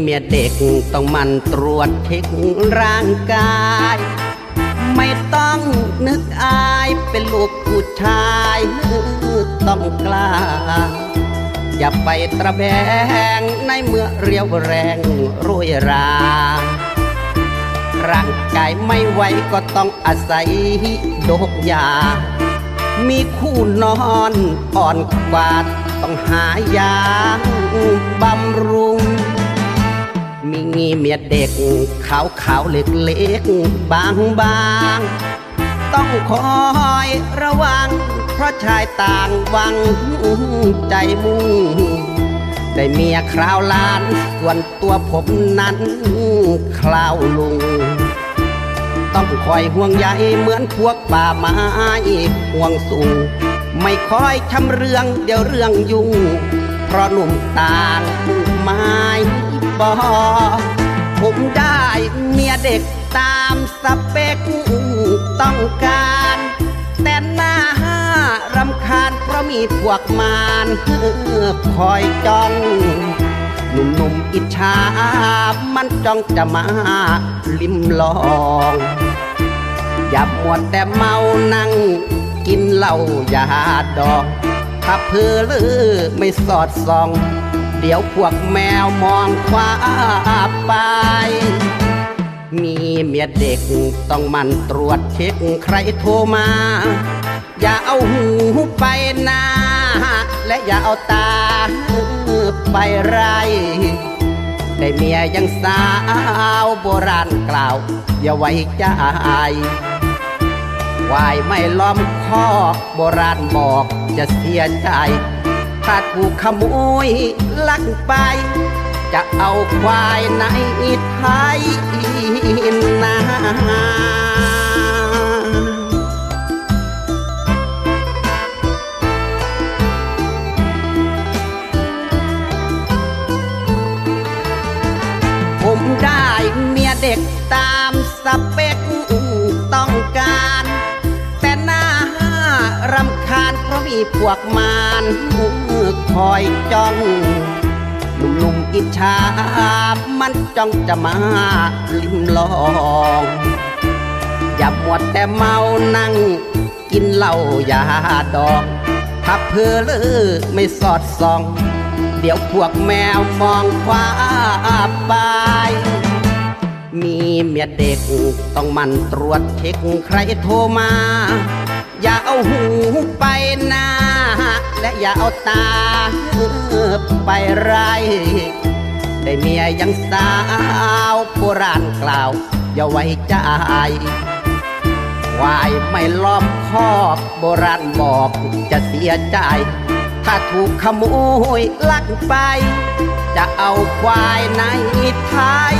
เมียเด็กต้องมันตรวจเช็คร่างกาย ไม่ต้องนึกอายเป็นลูกผู้ชายต้องกล้า อย่าไปตระแบงในเมื่อเรียวแรงรวยรา ร่างกายไม่ไหวก็ต้องอาศัยโดบยา มีคู่นอนอ่อนกว่าต้องหายาบำรุง เมียเด็ก ขาวขาวๆเล็กบางบางต้องคอยระวัง เพราะชายต่างวังใจมุ่งได้เมียคราวล้าน ส่วนตัวผมนั้นคราวลุง ต้องคอยห่วงใยเหมือนพวกป่าไม้ห่วงสูงไม่คอยทำเรื่องเดี๋ยวเรื่องยุ่ง เพราะหนุ่มต่างไม้บอ ผมได้เมียเด็กตามสเปคต้องการ แต่หน้าห้ารำคาญเพราะมีพวกมารคอยจ้องหนุ่มๆอิจฉา มันจ้องจะมาลิมลอง อย่ามัวแต่เมานั่ง กินเหล้ายาดองถ้าเพื่อลือไม่สอดส่อง เดี๋ยวพวกแมวมองคว้าไป มีเมียเด็กต้องมันตรวจเช็คใครโทรมา อย่าเอาหูไปหน้าและอย่าเอาตาไปไรได้เมียยังสาวโบราณกล่าว อย่าไว้ใจวายไม่ล้อมคอกโบราณบอกจะเสียใจ ถ้าถูกขโมยลักไป จะเอาควายในไทยนาผมได้เมียเด็กตามสเปค พราะมีพวกมารคอยจ้องหนุ่มๆอิจฉามันจ้องจะมาลิ้มลอง อย่าหมดแต่เมานั่ง กินเหล้ายาดองถ้าเพื่อลือไม่สอดส่อง เดี๋ยวพวกแมวมองคว้าไป มีเมียเด็กต้องมันตรวจเช็คใครโทรมา อย่าเอาหูไปหน้า และอย่าเอาตาไปไร ได้เมียยังสาวโบราณกล่าว อย่าไว้ใจควายไม่ล้อมคอกโบราณบอกจะเสียใจ ถ้าถูกขโมยลักไป จะเอาควายในไทย